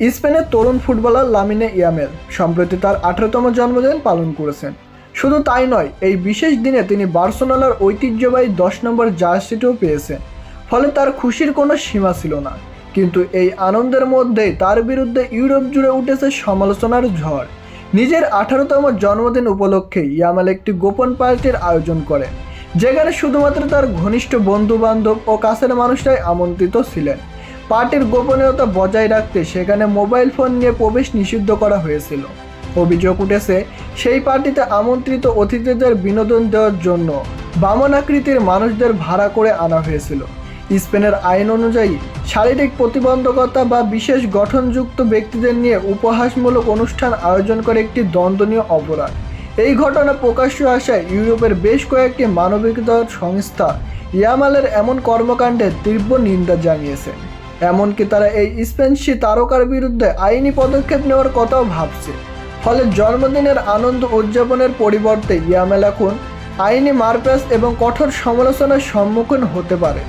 স্পেনের তরুণ footballer Lamine Yamal, সম্প্রতি তার আঠারোতম জন্মদিন পালন করেছেন। শুধু তাই নয়, এই বিশেষ দিনে তিনি বার্সেলোনার ঐতিহ্যবাহী দশ নম্বর জার্সিটিও পেয়েছেন। ফলে তার খুশির কোনো সীমা ছিল না। কিন্তু এই আনন্দের মধ্যেই তার বিরুদ্ধে ইউরোপ জুড়ে উঠেছে সমালোচনার ঝড়। নিজের আঠারোতম জন্মদিন উপলক্ষে ইয়ামাল একটি গোপন পার্টির আয়োজন করেন, যেখানে শুধুমাত্র তার ঘনিষ্ঠ বন্ধু বান্ধব ও কাছের মানুষরাই আমন্ত্রিত ছিলেন। পার্টির গোপনীয়তা বজায় রাখতে সেখানে মোবাইল ফোন নিয়ে প্রবেশ নিষিদ্ধ করা হয়েছিল। অভিযোগ উঠেছে, সেই পার্টিতে আমন্ত্রিত অতিথিদের বিনোদন দেওয়ার জন্য বামন আকৃতির মানুষদের ভাড়া করে আনা হয়েছিল। স্পেনের আইন অনুযায়ী, শারীরিক প্রতিবন্ধকতা বা বিশেষ গঠনযুক্ত ব্যক্তিদের নিয়ে উপহাসমূলক অনুষ্ঠান আয়োজন করে একটি দণ্ডনীয় অপরাধ। এই ঘটনা প্রকাশ্য আসায় ইউরোপের বেশ কয়েকটি মানবিকতার সংস্থা ইয়ামালের এমন কর্মকাণ্ডে তীব্র নিন্দা জানিয়েছে। এমনকি তারা এই স্পেনসি তারকার বিরুদ্ধে আইনি পদক্ষেপ নেওয়ার কথাও ভাবছে। ফলে জন্মদিনের আনন্দ উদযাপনের পরিবর্তে ইয়ামেল এখন আইনি মারপ্যাস এবং কঠোর সমালোচনার সম্মুখীন হতে পারে।